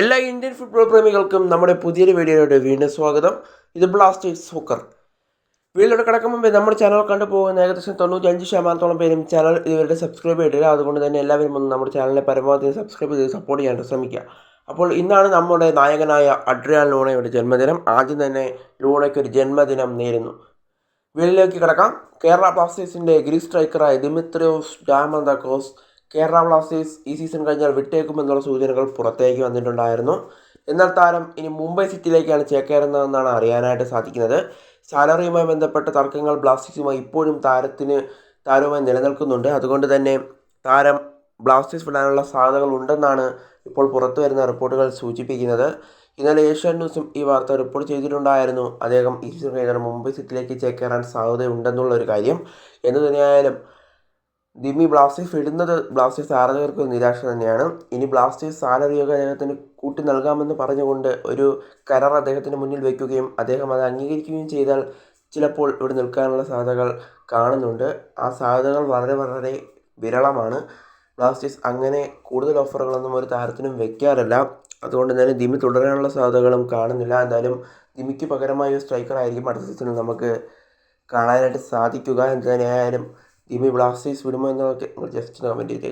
എല്ലാ Indian football പ്രേമികൾക്കും നമ്മുടെ പുതിയൊരു വീഡിയോയുടെ വീണ്ടും സ്വാഗതം. ഇത് ബ്ലാസ്റ്റേഴ്സ് സൂക്കർ വീഡിയോയുടെ കിടക്കും മുമ്പേ നമ്മുടെ ചാനൽ കണ്ടു പോകുന്ന ഏകദേശം തൊണ്ണൂറ്റഞ്ച് ശതമാനത്തോളം പേരും ചാനൽ ഇവരുടെ സബ്സ്ക്രൈബ് ചെയ്തിട്ടില്ല. അതുകൊണ്ട് തന്നെ എല്ലാവരും ഒന്ന് നമ്മുടെ ചാനലിനെ പരമാവധി സബ്സ്ക്രൈബ് ചെയ്ത് സപ്പോർട്ട് ചെയ്യാൻ ശ്രമിക്കുക. അപ്പോൾ ഇന്നാണ് നമ്മുടെ നായകനായ അഡ്രിയാൻ ലൂണയുടെ ജന്മദിനം. ആദ്യം തന്നെ ലൂണയ്ക്ക് ഒരു ജന്മദിനം നേരുന്നു. വീട്ടിലേക്ക് കിടക്കാം. കേരള ബ്ലാസ്റ്റേഴ്സിന്റെ ഗ്രീസ് സ്ട്രൈക്കറായ ദിമിത്രിയോസ് ഡാമന്താക്കോസ് കേരള ബ്ലാസ്റ്റേഴ്സ് ഈ സീസൺ കഴിഞ്ഞാൽ വിട്ടേക്കുമെന്നുള്ള സൂചനകൾ പുറത്തേക്ക് വന്നിട്ടുണ്ടായിരുന്നു. എന്നാൽ താരം ഇനി മുംബൈ സിറ്റിയിലേക്കാണ് ചേക്കേറുന്നതെന്നാണ് അറിയാനായിട്ട് സാധിക്കുന്നത്. സാലറിയുമായി ബന്ധപ്പെട്ട തർക്കങ്ങൾ ബ്ലാസ്റ്റേഴ്സുമായി ഇപ്പോഴും താരത്തിന് താരവുമായി നിലനിൽക്കുന്നുണ്ട്. അതുകൊണ്ട് തന്നെ താരം ബ്ലാസ്റ്റേഴ്സ് വിടാനുള്ള സാധ്യതകൾ ഉണ്ടെന്നാണ് ഇപ്പോൾ പുറത്തു വരുന്ന റിപ്പോർട്ടുകൾ സൂചിപ്പിക്കുന്നത്. ഇന്നലെ ഏഷ്യൻ ന്യൂസും ഈ വാർത്ത റിപ്പോർട്ട് ചെയ്തിട്ടുണ്ടായിരുന്നു. അദ്ദേഹം ഈ സീസൺ കഴിഞ്ഞാൽ മുംബൈ സിറ്റിയിലേക്ക് ചേക്കേറാൻ സാധ്യതയുണ്ടെന്നുള്ള ഒരു കാര്യം. എന്തു തന്നെയായാലും ദിമി ബ്ലാസ്റ്റേഴ്സ് ഇടുന്നത് ബ്ലാസ്റ്റേഴ്സ് ആരാധകർക്ക് നിരാശ തന്നെയാണ്. ഇനി ബ്ലാസ്റ്റേഴ്സ് സാലറിയൊക്കെ അദ്ദേഹത്തിന് കൂട്ടി നൽകാമെന്ന് പറഞ്ഞുകൊണ്ട് ഒരു കരാർ അദ്ദേഹത്തിന് മുന്നിൽ വയ്ക്കുകയും അദ്ദേഹം അത് അംഗീകരിക്കുകയും ചെയ്താൽ ചിലപ്പോൾ ഇവിടെ നിൽക്കാനുള്ള സാധ്യതകൾ കാണുന്നുണ്ട്. ആ സാധ്യതകൾ വളരെ വളരെ വിരളമാണ്. ബ്ലാസ്റ്റേഴ്സ് അങ്ങനെ കൂടുതൽ ഓഫറുകളൊന്നും ഒരു താരത്തിനും വെക്കാറില്ല. അതുകൊണ്ട് തന്നെ ദിമി തുടരാനുള്ള സാധ്യതകളും കാണുന്നില്ല. എന്തായാലും ദിമിക്ക് പകരമായ ഒരു സ്ട്രൈക്കർ ആയിരിക്കും അടുത്ത സീസണിൽ നമുക്ക് കാണാനായിട്ട് സാധിക്കുക. എന്ന് തന്നെയായാലും ദിമി ബ്ലാസ്റ്റേഴ്സ് വിടുമോ എന്നൊക്കെ ജസ്റ്റ് കമന്റ് ചെയ്തേക്കും